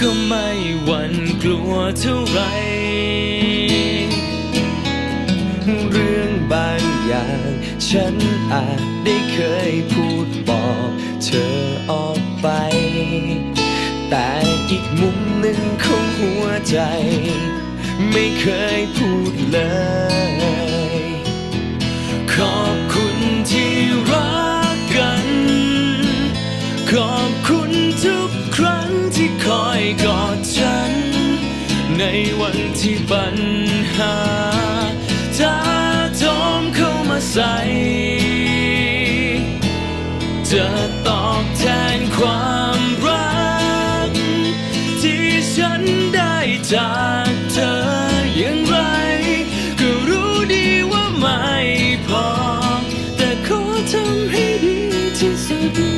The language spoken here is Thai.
ก็ไม่หวั่นกลัวเท่าไร เรื่องบางอย่าง ฉันอาจได้เคยพูดบอกเธอออกไป แต่อีกมุมหนึ่งของหัวใจ ไม่เคยพูดเลย ขอบคุณที่รักกัน ขอบคุณทุกครั้ง กอดฉัน ในวันที่ปัญหาท้าโถมเข้ามาใส่จะตอบแทนความรัก ที่ฉันได้จากเธออย่างไร ก็รู้ดีว่าไม่พอ แต่ขอทำให้ดีที่สุด